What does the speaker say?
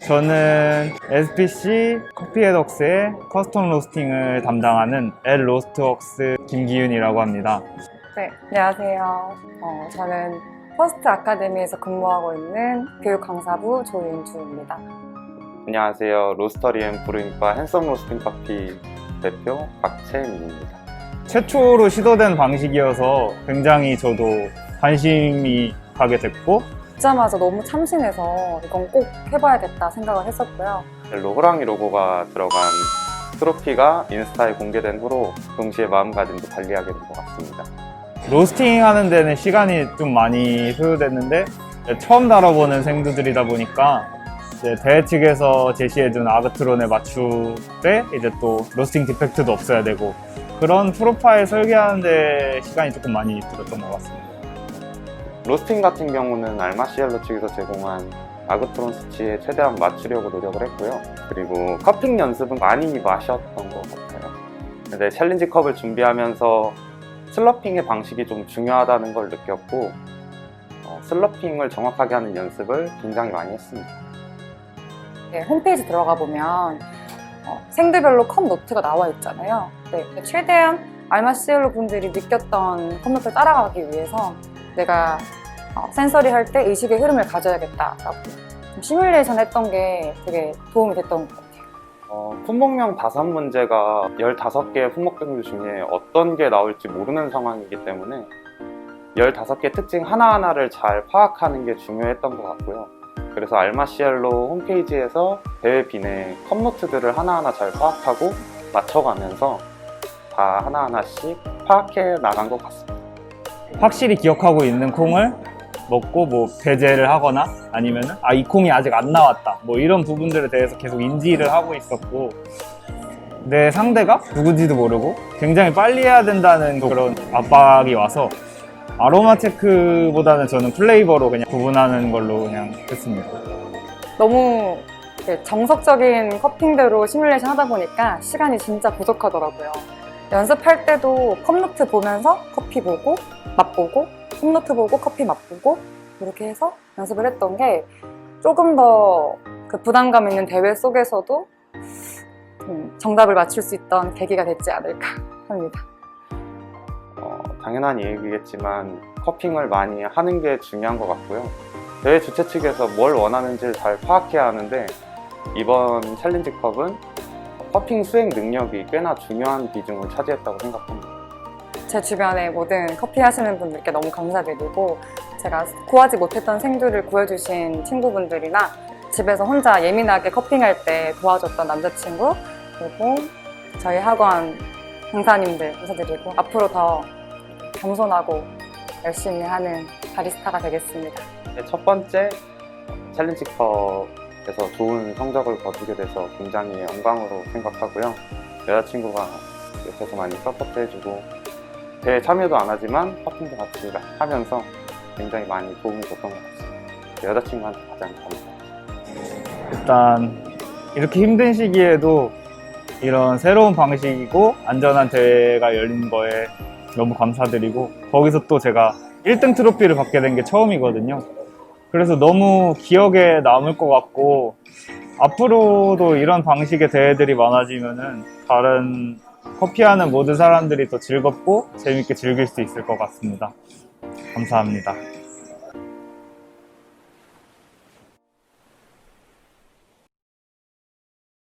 저는 SPC 커피에덕스의 커스텀 로스팅을 담당하는 L 로스트웍스 김기윤이라고 합니다. 네, 안녕하세요. 어, 저는 퍼스트 아카데미에서 근무하고 있는 교육 강사부 조윤주입니다. 안녕하세요. 로스터리 앤 브루잉바 핸섬 로스팅 커피 대표 박채민입니다. 최초로 시도된 방식이어서 굉장히 저도 관심이 가게 됐고 듣자마자 너무 참신해서 이건 꼭 해봐야겠다 생각을 했었고요. 호랑이 로고가 들어간 트로피가 인스타에 공개된 후로 동시에 마음가짐도 달리하게 된 것 같습니다. 로스팅 하는 데는 시간이 좀 많이 소요됐는데 처음 다뤄보는 생두들이다 보니까 이제 대회 측에서 제시해준 아그트론에 맞출 때 이제 또 로스팅 디펙트도 없어야 되고 그런 프로파일 설계하는데 시간이 조금 많이 들었던 것 같습니다. 로스팅 같은 경우는 알마시엘로 측에서 제공한 아그트론 수치에 최대한 맞추려고 노력을 했고요. 그리고 커핑 연습은 많이 마셨던 것 같아요. 근데 챌린지 컵을 준비하면서 슬러핑의 방식이 좀 중요하다는 걸 느꼈고 어, 슬러핑을 정확하게 하는 연습을 굉장히 많이 했습니다. 네, 홈페이지 들어가 보면 어, 생들별로 컵 노트가 나와 있잖아요. 네, 최대한 알마시엘로 분들이 느꼈던 컵 노트를 따라가기 위해서 내가 어, 센서리 할 때 의식의 흐름을 가져야겠다라고 좀 시뮬레이션 했던 게 되게 도움이 됐던 것 같아요. 어, 품목명 다섯 문제가 15개의 품목 종류 중에 어떤 게 나올지 모르는 상황이기 때문에 15개 특징 하나하나를 잘 파악하는 게 중요했던 것 같고요. 그래서 알마시엘로 홈페이지에서 대회 비내 컵노트들을 하나하나 잘 파악하고 맞춰가면서 다 하나하나씩 파악해 나간 것 같습니다. 확실히 기억하고 있는 콩을 먹고 뭐 배제를 하거나 아니면은 아이 콩이 아직 안 나왔다 뭐 이런 부분들에 대해서 계속 인지를 하고 있었고 내 상대가 누군지도 모르고 굉장히 빨리 해야 된다는 그런 압박이 와서 아로마 체크보다는 저는 플레이버로 그냥 구분하는 걸로 그냥 했습니다. 너무 정석적인 커핑대로 시뮬레이션 하다 보니까 시간이 진짜 부족하더라고요. 연습할 때도 컵노트 보면서 커피 보고 맛보고 컵노트 보고 커피 맛보고 이렇게 해서 연습을 했던 게 조금 더 그 부담감 있는 대회 속에서도 음, 정답을 맞출 수 있던 계기가 됐지 않을까 합니다. 어, 당연한 얘기겠지만 커핑을 많이 하는 게 중요한 것 같고요. 대회 주최 측에서 뭘 원하는지를 잘 파악해야 하는데 이번 챌린지 컵은 커핑 수행 능력이 꽤나 중요한 비중을 차지했다고 생각합니다. 제 주변의 모든 커피 하시는 분들께 너무 감사드리고 제가 구하지 못했던 생두를 구해주신 친구분들이나 집에서 혼자 예민하게 커핑할 때 도와줬던 남자친구 그리고 저희 학원 강사님들 감사드리고 앞으로 더 겸손하고 열심히 하는 바리스타가 되겠습니다. 네, 첫 번째 챌린지 컵에서 좋은 성적을 거두게 돼서 굉장히 영광으로 생각하고요. 여자친구가 옆에서 많이 서포트해주고 대회 참여도 안 하지만 커팅도 같이 하면서 굉장히 많이 도움이 줬던 것 같습니다. 여자친구한테 가장 감사합니다. 일단 이렇게 힘든 시기에도 이런 새로운 방식이고 안전한 대회가 열린 거에 너무 감사드리고 거기서 또 제가 1등 트로피를 받게 된 게 처음이거든요. 그래서 너무 기억에 남을 것 같고 앞으로도 이런 방식의 대회들이 많아지면은 다른 커피하는 모든 사람들이 더 즐겁고 재밌게 즐길 수 있을 것 같습니다. 감사합니다.